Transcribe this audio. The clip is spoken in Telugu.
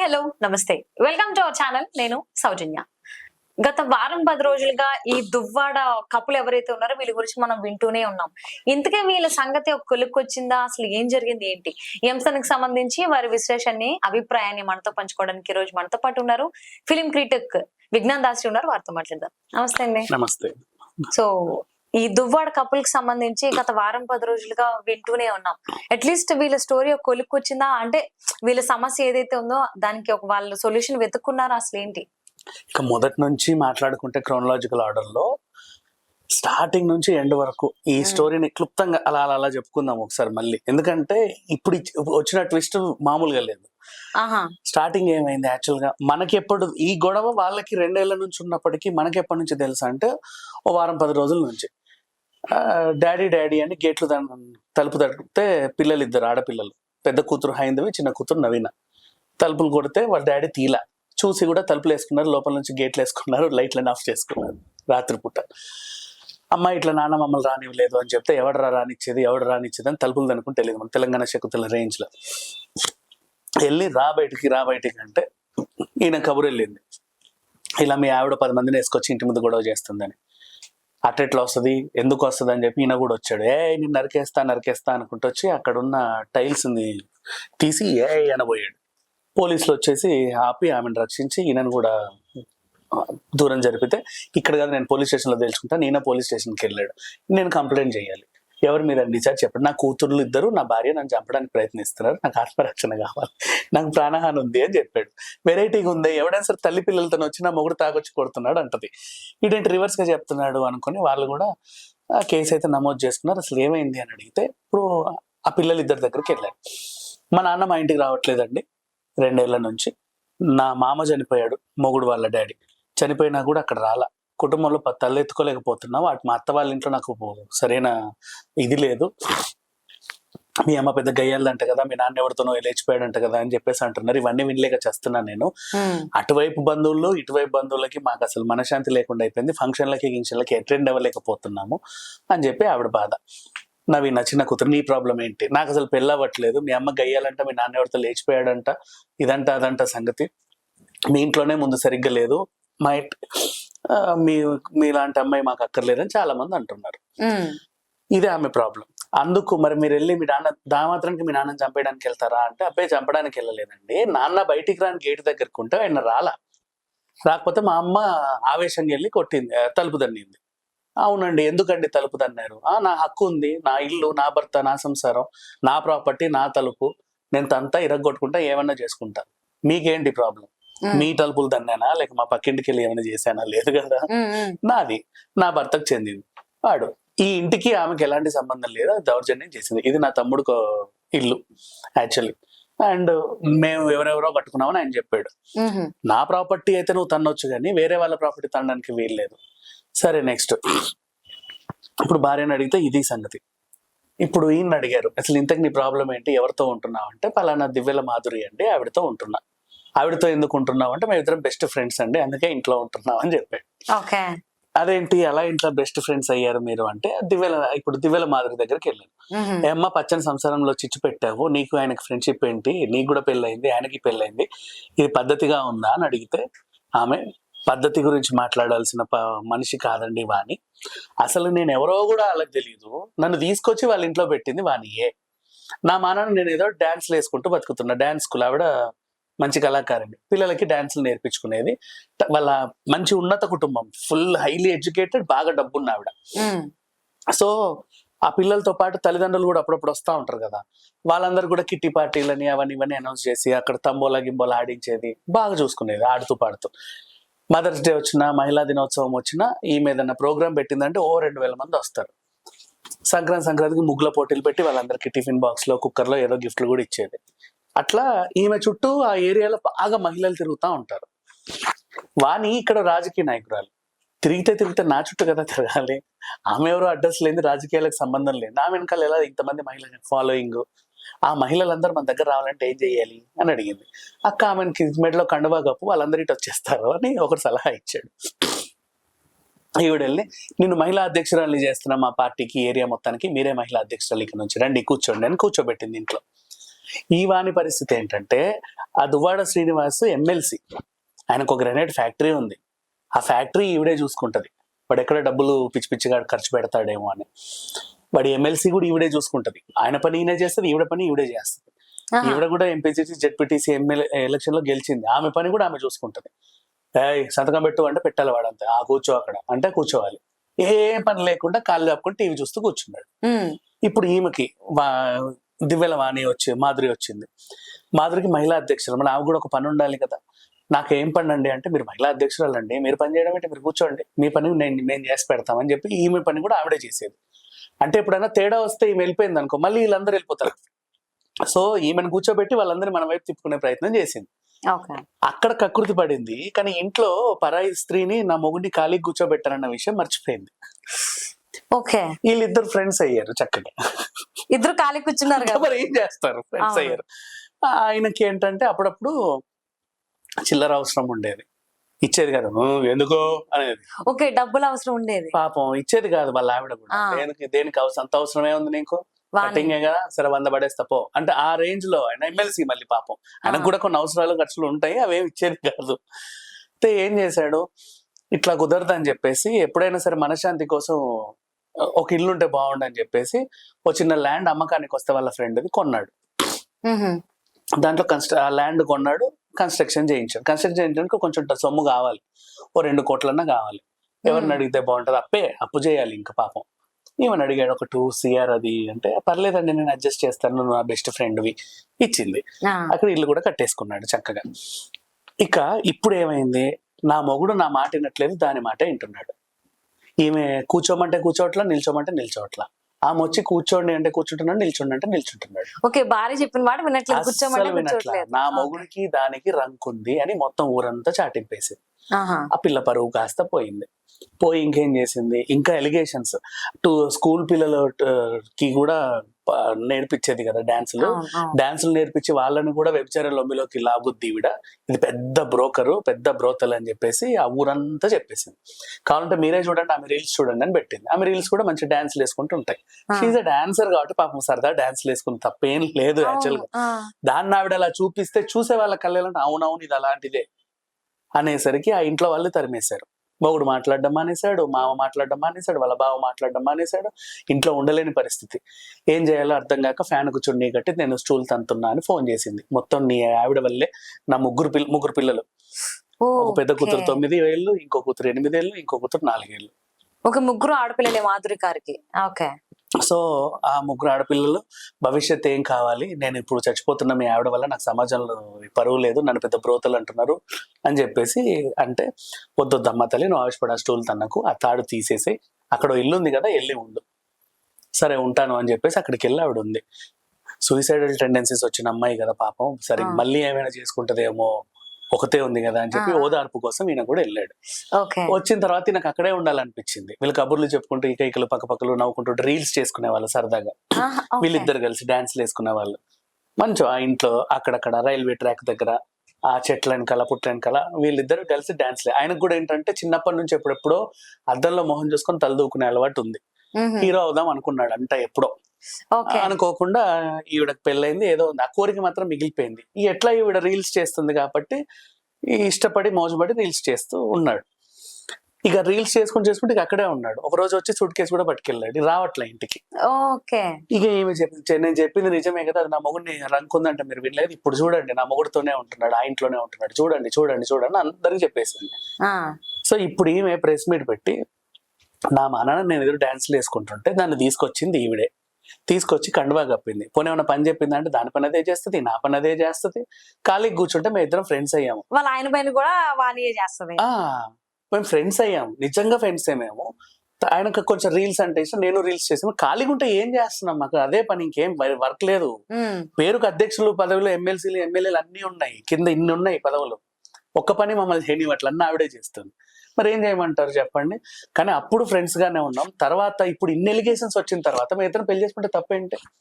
హలో నమస్తే. వెల్కమ్ టు అవర్ ఛానల్ నేను సౌజన్య. గత వారం పది రోజులుగా ఈ దువ్వాడ కప్పులు ఎవరైతే ఉన్నారో వీళ్ళ గురించి మనం వింటూనే ఉన్నాం. ఇంతకే వీళ్ళ సంగతి ఒక కొలుక్కు వచ్చిందా? అసలు ఏం జరిగింది? ఏంటి? అంశానికి సంబంధించి వారి విశ్లేషణని అభిప్రాయాన్ని మనతో పంచుకోవడానికి ఈ రోజు మనతో పాటు ఉన్నారు ఫిలిం క్రిటిక్ విజ్ఞాన్ దాసి ఉన్నారు. వారితో మాట్లాడదాం. నమస్తే అండి. నమస్తే. సో ఈ దువ్వాడ కపుల్కి సంబంధించి గత వారం పది రోజులుగా వింటూనే ఉన్నాం. అట్లీస్ట్ వీళ్ళ స్టోరీ ఒక కొలుక్కు వచ్చిందా అంటే వీళ్ళ సమస్య ఏదైతే ఉందో దానికి ఒక వాళ్ళ సొల్యూషన్ వెతుక్కున్నారా అసలు ఏంటి ఇక మొదటి నుంచి మాట్లాడుకుంటే క్రోనలాజికల్ ఆర్డర్లో స్టార్టింగ్ నుంచి ఎండ్ వరకు ఈ స్టోరీని క్లుప్తంగా అలా అలా అలా చెప్పుకుందాం ఒకసారి మళ్ళీ. ఎందుకంటే ఇప్పుడు వచ్చిన ట్విస్ట్ మామూలుగా లేదు. ఆహా. స్టార్టింగ్ ఏమైంది యాక్చువల్గా? మనకి ఎప్పుడు ఈ గొడవ వాళ్ళకి రెండేళ్ళ నుంచి ఉన్నప్పటికీ మనకి ఎప్పటి నుంచి తెలుసా అంటే ఓ వారం పది రోజుల నుంచి. డాడీ డాడీ అని గేట్లు దాని తలుపు తడితే పిల్లలు ఇద్దరు ఆడపిల్లలు. పెద్ద కూతురు హైందవి చిన్న కూతురు నవీన. తలుపులు కొడితే వాళ్ళ డాడీ తీలా. చూసి కూడా తలుపులు వేసుకున్నారు లోపల నుంచి గేట్లు వేసుకున్నారు లైట్లను ఆఫ్ చేసుకున్నారు రాత్రిపూట. అమ్మాయి ఇట్లా నాన్న మమ్మల్ని రానివ్వలేదు అని చెప్తే ఎవడరా రానిచ్చేది ఎవడు రానిచ్చేది అని తలుపులు దనుకుని తెలియదు మన తెలంగాణ శకుతుల రేంజ్లో. వెళ్ళి రా బయటికి రా బయటికి అంటే ఈయన కబురు వెళ్ళింది ఇలా మీ ఆవిడ పది మందిని వేసుకొచ్చి ఇంటి ముందు గొడవ చేస్తుందని. అట్టెట్లా వస్తుంది? ఎందుకు వస్తుంది అని చెప్పి ఈయన కూడా వచ్చాడు. ఏ నేను నరికేస్తా నరికేస్తా అనుకుంటూ వచ్చి అక్కడ ఉన్న టైల్స్ని తీసి ఏ అనబోయాడు పోలీసులు వచ్చేసి ఆపి ఆమెను రక్షించి ఈయనను కూడా దూరం జరిపితే ఇక్కడ కాదు నేను పోలీస్ స్టేషన్లో తెలుసుకుంటాను ఈయన పోలీస్ స్టేషన్కి వెళ్ళాడు. నేను కంప్లైంట్ చేయాలి. ఎవరి మీద నిజాలు చెప్పండి? నా కూతుర్లు ఇద్దరు నా భార్య నన్ను చంపడానికి ప్రయత్నిస్తున్నారు. నాకు ఆత్మరక్షణ కావాలి. నాకు ప్రాణహాని ఉంది అని చెప్పాడు. వెరైటీగా ఉంది. ఎవడైనా సరే తల్లి పిల్లలతో వచ్చి నా మొగుడు తాగొచ్చి కొడుతున్నాడు అంటది. ఇదేంటి రివర్స్గా చెప్తున్నాడు అనుకుని వాళ్ళు కూడా ఆ కేసు అయితే నమోదు చేసుకున్నారు. అసలు ఏమైంది అని అడిగితే ఇప్పుడు ఆ పిల్లలు ఇద్దరి దగ్గరికి వెళ్ళారు. మా నాన్న మా ఇంటికి రావట్లేదండి. రెండేళ్ళ నుంచి. నా మామ చనిపోయాడు మొగుడు వాళ్ళ డాడీ. చనిపోయినా కూడా అక్కడ రాలా. కుటుంబంలో ఎత్తుకోలేకపోతున్నా వాటి మా అత్త వాళ్ళ ఇంట్లో నాకు సరైన ఇది లేదు. మీ అమ్మ పెద్ద గయ్యాలంట కదా మీ నాన్న ఎవరితోనో లేచిపోయాడంట కదా అని చెప్పేసి అంటున్నారు. ఇవన్నీ వినలేక చేస్తున్నాను నేను. అటువైపు బంధువులు ఇటువైపు బంధువులకి మాకు అసలు మనశాంతి లేకుండా అయిపోయింది. ఫంక్షన్లకి గింక్షన్లకి అటెండ్ అవ్వలేకపోతున్నాము అని చెప్పి ఆవిడ బాధ. నవీన చిన్న కూతురు నీ ప్రాబ్లం ఏంటి? నాకు అసలు పెళ్ళి అవ్వట్లేదు. మీ అమ్మ గయ్యాలంట మీ నాన్న ఎవరితో లేచిపోయాడంట ఇదంట అదంట సంగతి. మీ ఇంట్లోనే ముందు సరిగ్గా లేదు. మా మీ మీలాంటి అమ్మాయి మాకు అక్కర్లేదని చాలా మంది అంటున్నారు ఇదే ఆమె ప్రాబ్లం. అందుకు మరి మీరు వెళ్ళి మీ నాన్న దామాత్రానికి మీ నాన్నని చంపేయడానికి వెళ్తారా అంటే అబ్బాయి చంపడానికి వెళ్ళలేదండి. నాన్న బయటికి రాని గేట్ దగ్గరికి ఉంటే ఆయన రాలా. రాకపోతే మా అమ్మ ఆవేశంగా వెళ్ళి కొట్టింది తలుపు దన్నింది అవునండి ఎందుకండి తలుపు దన్నారు ఆ నా హక్కు ఉంది నా ఇల్లు నా భర్త నా సంసారం నా ప్రాపర్టీ నా తలుపు. నేను తంతా ఇరగొట్టుకుంటా ఏమన్నా చేసుకుంటా. మీకేంటి ప్రాబ్లం? మీ తలుపులు దన్నానా లేక మా పక్కింటికి వెళ్ళి ఏమైనా చేశానా? లేదు కదా. నాది. నా భర్తకు చెందింది. వాడు ఈ ఇంటికి ఆమెకి ఎలాంటి సంబంధం లేదు. అది దౌర్జన్యం చేసింది. ఇది నా తమ్ముడు ఇల్లు యాక్చువల్లీ. అండ్ మేము ఎవరెవరో కట్టుకున్నామని ఆయన చెప్పాడు. నా ప్రాపర్టీ అయితే నువ్వు తన్నొచ్చు కానీ వేరే వాళ్ళ ప్రాపర్టీ తనడానికి వీల్లేదు సరే నెక్స్ట్. ఇప్పుడు భార్యను అడిగితే ఇది సంగతి. ఇప్పుడు ఈయన అడిగారు. అసలు ఇంతకు నీ ప్రాబ్లం ఏంటి? ఎవరితో ఉంటున్నావు అంటే పలానా దివ్యల మాధురి అండి ఆవిడతో ఉంటున్నా. ఆవిడతో ఎందుకు ఉంటున్నావు అంటే మేము ఇద్దరం బెస్ట్ ఫ్రెండ్స్ అండి అందుకే ఇంట్లో ఉంటున్నాం అని చెప్పాడు. ఓకే. అదేంటి? అలా ఇంట్లో బెస్ట్ ఫ్రెండ్స్ అయ్యారు మీరు అంటే దివ్యల ఇప్పుడు దివ్యల మాదిరి దగ్గరికి వెళ్ళాను. అమ్మ పచ్చని సంసారంలో చిచ్చు పెట్టావు నీకు ఆయనకి ఫ్రెండ్షిప్ ఏంటి? నీకు కూడా పెళ్ళయింది ఆయనకి పెళ్ళయింది ఇది పద్ధతిగా ఉందా? అని అడిగితే ఆమె పద్ధతి గురించి మాట్లాడాల్సిన మనిషి కాదండి వాణి. అసలు నేను ఎవరో కూడా వాళ్ళకి తెలియదు నన్ను తీసుకొచ్చి వాళ్ళ ఇంట్లో పెట్టింది వాణియే. నా మానాన్ని నేను ఏదో డాన్స్లు వేసుకుంటూ బతుకుతున్నా డాన్స్ స్కూల్. ఆవిడ మంచి కళాకారిణి పిల్లలకి డాన్సులు నేర్పించుకునేది. వాళ్ళ మంచి ఉన్నత కుటుంబం. ఫుల్ హైలీ ఎడ్యుకేటెడ్ బాగా డబ్బున్న ఆవిడ సో ఆ పిల్లలతో పాటు తల్లిదండ్రులు కూడా అప్పుడప్పుడు వస్తూ ఉంటారు కదా. వాళ్ళందరూ కూడా కిట్టి పార్టీలని అవన్నీ ఇవన్నీ అనౌన్స్ చేసి అక్కడ తంబోలా గింబోలా ఆడించేది. బాగా చూసుకునేది ఆడుతూ పాడుతూ. మదర్స్ డే వచ్చినా మహిళా దినోత్సవం వచ్చినా ఈమె ఏదైనా ప్రోగ్రామ్ పెట్టిందంటే ఓ రెండు వేల మంది వస్తారు. సంక్రాంతి సంక్రాంతికి ముగ్గుల పోటీలు పెట్టి వాళ్ళందరికీ టిఫిన్ బాక్స్లో కుక్కర్లో ఏదో గిఫ్ట్లు కూడా ఇచ్చేది. అట్లా ఈమె చుట్టూ ఆ ఏరియాలో బాగా మహిళలు తిరుగుతూ ఉంటారు. వాణి ఇక్కడ రాజకీయ నాయకురాలు. తిరిగితే తిరిగితే నా చుట్టూ కదా తిరగాలి. ఆమె ఎవరో అడ్రస్ లేని రాజకీయాలకు సంబంధం లేదు. నా వెనకాల ఎలా ఇంతమంది మహిళ ఫాలోయింగ్ ఆ మహిళలందరూ మన దగ్గర రావాలంటే ఏం చేయాలి? అని అడిగింది. అక్క ఆమెకి మెడలో కండువా కప్పు వాళ్ళందరూ ఇటు వచ్చేస్తారు అని ఒకరు సలహా ఇచ్చాడు. ఈవిడ వెళ్ళి నేను మహిళా అధ్యక్షురాలు చేస్తున్నా మా పార్టీకి ఏరియా మొత్తానికి మీరే మహిళా అధ్యక్షురాలు ఇక్కడ నుంచి రండి కూర్చోండి అని కూర్చోబెట్టింది ఇంట్లో. ఈ వాణి పరిస్థితి ఏంటంటే ఆ దువ్వాడ శ్రీనివాస్ ఎమ్మెల్సీ. ఆయనకు ఒక గ్రెనేడ్ ఫ్యాక్టరీ ఉంది. ఆ ఫ్యాక్టరీ ఈవిడే చూసుకుంటది. వాడు ఎక్కడ డబ్బులు పిచ్చి పిచ్చిగా ఖర్చు పెడతాడేమో అని. వాడి ఎమ్మెల్సీ కూడా ఈవిడే చూసుకుంటది. ఆయన పని ఈయన చేస్తుంది ఈవిడ పని ఈవిడే చేస్తుంది. ఈవిడ కూడా ఎంపీసీసీ జెడ్పీటీసీ ఎమ్మెల్యే ఎలక్షన్లో గెలిచింది. ఆమె పని కూడా ఆమె చూసుకుంటది. సంతకం పెట్టు అంటే పెట్టాలి వాడంతే. ఆ కూర్చో అక్కడ. అంటే కూర్చోవాలి. ఏ పని లేకుండా కాళ్ళు కప్పుకొని టీవీ చూస్తూ కూర్చున్నాడు. ఇప్పుడు ఈమెకి దివ్యల వాణి వచ్చి మాధురి వచ్చింది. మాధురికి మహిళా అధ్యక్షులు మరి ఆమె కూడా ఒక పని ఉండాలి కదా. నాకేం పని అండి అంటే మీరు మహిళా అధ్యక్షురాలండి మీరు పని చేయడం అంటే మీరు కూర్చోండి. మీ పని నేను మేము చేసి పెడతామని చెప్పి ఈమె పని కూడా ఆవిడే చేసేది. అంటే ఎప్పుడైనా తేడా వస్తే ఈమె వెళ్ళిపోయింది అనుకో మళ్ళీ వీళ్ళందరూ వెళ్ళిపోతారు. సో ఈమెను కూర్చోబెట్టి వాళ్ళందరూ మన వైపు తిప్పుకునే ప్రయత్నం చేసింది. అక్కడ కకృతి పడింది. కానీ ఇంట్లో పరాయి స్త్రీని నా మొగుడిని ఖాళీ కూర్చోబెట్టారన్న విషయం మర్చిపోయింది. ఓకే. వీళ్ళిద్దరు ఫ్రెండ్స్ అయ్యారు చక్కగా. ఇద్దరు ఖాళీ కూర్చున్నారు కదా. మరి ఏం చేస్తారు? ఫ్రెండ్స్. అయ్యారు. ఆయనకి ఏంటంటే అప్పుడప్పుడు చిల్లర అవసరం ఉండేది. ఇచ్చేది కాదు "ఊ, ఎందుకు? అనేది. ఓకే డబ్బులు అవసరం ఉండేది. పాపం ఇచ్చేది కాదు వాళ్ళ ఆవిడ కూడా. దేనికి దేనికి అవసరం అంత అవసరమే ఉంది నీకు? కటింగే కదా సరే వంద పడేస్తా పో. అంటే ఆ రేంజ్లో ఆయన ఎమ్మెల్సీ మళ్ళీ పాపం. ఆయనకు. కూడా కొన్ని అవసరాలు ఖర్చులు ఉంటాయి అవేం ఇచ్చేది కాదు. అయితే ఏం చేశాడు? ఇట్లా కుదరదు అని చెప్పేసి ఎప్పుడైనా సరే మనశ్శాంతి కోసం ఒక ఇల్లు ఉంటే బాగుండు అని చెప్పేసి ఒక చిన్న ల్యాండ్ అమ్మకానికి వస్తే వాళ్ళ ఫ్రెండ్ది కొన్నాడు. దాంట్లో కన్స్ట్ర ఆ ల్యాండ్ కొన్నాడు కన్స్ట్రక్షన్ చేయించాడు. కన్స్ట్రక్షన్ చేయించడానికి కొంచెం సొమ్ము కావాలి. ఓ రెండు కోట్లన్నా కావాలి. ఎవరిని. అడిగితే బాగుంటది? అప్పే అప్పు చేయాలి ఇంకా పాపం. ఏమని అడిగాడు ఒక టూ సిఆర్ అది అంటే పర్లేదండి నేను అడ్జస్ట్ చేస్తాను నా బెస్ట్ ఫ్రెండ్వి ఇచ్చింది. అక్కడ ఇల్లు కూడా కట్టేసుకున్నాడు చక్కగా. ఇక ఇప్పుడు ఏమైంది నా మొగుడు నా మాట వినట్లేదు దాని మాట వింటున్నాడు. ఈమె కూర్చోమంటే కూర్చోవట్లా నిల్చోమంటే నిల్చోవట్లా. ఆమె వచ్చి కూర్చోండి అంటే కూర్చుంటున్నాడు నిల్చోండి అంటే నిల్చుంటున్నాడు. ఓకే భార్య చెప్పిన మాట వినట్లేదు కూర్చోమంటే అస్సలు వినట్లా. కూర్చోట్లేదు నా. మొగుడికి దానికి రంకుంది అని మొత్తం ఊరంతా చాటింపేసింది. ఆ పిల్ల పరువు కాస్త పోయింది. పోయి ఇంకేం చేసింది? ఇంకా ఎలిగేషన్స్. టు స్కూల్ పిల్లలకి కూడా నేర్పించేది కదా డాన్సులు. డాన్సులు నేర్పించి వాళ్ళని కూడా వ్యభిచార లొమ్మిలోకి లాగుద్ది ఈవిడ. ఇది పెద్ద బ్రోకరు పెద్ద బ్రోతలు అని చెప్పేసి ఆ ఊరంతా చెప్పేసింది. కావాలంటే మీరే చూడండి ఆమె రీల్స్ చూడండి అని పెట్టింది. ఆమె రీల్స్ కూడా మంచి డాన్స్లు వేసుకుంటూ ఉంటాయి. షీఈ్ అ డాన్సర్ కాబట్టి పాపం సరదా డాన్స్లు వేసుకుని తప్పేం లేదు యాక్చువల్గా. దాన్ని ఆవిడ అలా చూపిస్తే చూసే వాళ్ళ కళ్ళేలంటే అవునవును ఇది అలాంటిదే అనేసరికి ఆ ఇంట్లో వాళ్ళు తరిమేశారు. మొగుడు మాట్లాడడం మానేశాడు మామ మాట్లాడడం మానేశాడు వాళ్ళ బావ మాట్లాడడం మానేశాడు ఇంట్లో ఉండలేని పరిస్థితి. ఏం చేయాలో అర్థం కాక ఫ్యాన్కు చున్నీ కట్టి నేను స్టూల్ తంతున్నా అని ఫోన్ చేసింది. మొత్తం నీ ఆవిడ వల్లే నా ముగ్గురు పిల్ల ముగ్గురు పిల్లలు. ఒక పెద్ద కూతురు. తొమ్మిది ఏళ్ళు ఇంకో కూతురు ఎనిమిదేళ్ళు ఇంకో కూతురు నాలుగేళ్ళు. ఒక ముగ్గురు ఆడపిల్లలే మాధురి గారికి. ఓకే. సో ఆ ముగ్గురు ఆడపిల్లలు భవిష్యత్ ఏం కావాలి? నేను ఇప్పుడు చచ్చిపోతున్న మీ ఆవిడ వల్ల నాకు సమాజంలో పరువు లేదు నన్ను పెద్ద బ్రోతలు అంటున్నారు అని చెప్పేసి అంటే వద్దొద్దు అమ్మ తల్లి నువ్వు ఆవిషపడ స్టూల్ తన్నకు ఆ తాడు తీసేసి అక్కడ ఇల్లు ఉంది కదా వెళ్ళి ఉండు. సరే ఉంటాను అని చెప్పేసి అక్కడికి వెళ్ళి ఆవిడ ఉంది. సూసైడల్ టెండెన్సీస్ వచ్చిన అమ్మాయి కదా పాపం. సరే. మళ్ళీ ఏమైనా చేసుకుంటదేమో ఒకతే ఉంది కదా అని చెప్పి. ఓదార్పు కోసం ఈయన కూడా వెళ్ళాడు. వచ్చిన తర్వాత నాకు అక్కడే ఉండాలనిపించింది. వీళ్ళు కబుర్లు చెప్పుకుంటూ ఇక ఇకలు పక్క పక్కలు నవ్వుకుంటూ రీల్స్ చేసుకునే వాళ్ళు సరదాగా. వీళ్ళిద్దరు కలిసి డాన్స్లు వేసుకునే వాళ్ళు. మంచి ఆ ఇంట్లో అక్కడక్కడ రైల్వే ట్రాక్ దగ్గర ఆ చెట్ల వెనకాల పుట్ల వెనకాల వీళ్ళిద్దరు కలిసి డాన్స్లే ఆయనకు కూడా ఏంటంటే చిన్నప్పటి నుంచి ఎప్పుడెప్పుడో అద్దంలో మొహం చూసుకొని తలదూకునే అలవాటు ఉంది. హీరో అవుదాం అనుకున్నాడు అంట ఎప్పుడో. అనుకోకుండా ఈవిడకి పెళ్ళైంది ఏదో ఉంది. ఆ కోరిక మాత్రం మిగిలిపోయింది. ఎట్లా ఈవిడ రీల్స్ చేస్తుంది కాబట్టి ఈ ఇష్టపడి మోజుపడి రీల్స్ చేస్తూ ఉన్నాడు. ఇక రీల్స్ చేసుకుని చేసుకుంటే ఇక అక్కడే ఉన్నాడు. ఒక రోజు వచ్చి సూట్ కేసు కూడా పట్టుకెళ్ళాడు. రావట్లే ఇంటికి. ఓకే. ఇక ఏమి చెప్పి నేను చెప్పింది నిజమే కదా నా మొగుడిని రంకుందంటే మీరు వినలేదు. ఇప్పుడు చూడండి నా మొగుడుతోనే ఉంటున్నాడు ఆ ఇంట్లోనే ఉంటున్నాడు. చూడండి చూడండి చూడండి అందరికి చెప్పేసింది. సో ఇప్పుడు ఈమె ప్రెస్ మీట్ పెట్టి నా మా నాన్న నేను ఎదురు డాన్స్లు వేసుకుంటుంటే దాన్ని తీసుకొచ్చింది ఈవిడే. తీసుకొచ్చి కండువా కప్పింది. పోనీ ఏమైనా పని చెప్పింది అంటే దాని పని అదే చేస్తుంది నా పని అదే చేస్తుంది. ఖాళీకి కూర్చుంటే మేము ఇద్దరం ఫ్రెండ్స్ అయ్యాము. వాళ్ళ ఆయన పైన కూడా వాణియే చేస్తుంది. మేము ఫ్రెండ్స్ అయ్యాము నిజంగా ఫ్రెండ్స్ మేము. ఆయనకు కొంచెం రీల్స్ అంటే ఇష్టం నేను రీల్స్ చేసాము ఖాళీగా ఉంటే ఏం చేస్తున్నాం మాకు అదే పని ఇంకేం వర్క్ లేదు. పేరుకు అధ్యక్షులు పదవులు ఎమ్మెల్సీలు ఎమ్మెల్యేలు అన్ని ఉన్నాయి. కింద ఇన్ని ఉన్నాయి పదవులు. ఒక్క పని మమ్మల్ని చేయనివ్వట్లు అన్నీ ఆవిడే చేస్తుంది. మరి ఏం చేయమంటారు చెప్పండి? కానీ అప్పుడు ఫ్రెండ్స్ గానే ఉన్నాం. తర్వాత ఇప్పుడు ఇన్ని ఎలిగేషన్స్ వచ్చిన తర్వాత మేము ఇద్దరు పెళ్ళి చేసుకుంటే తప్పేంటి?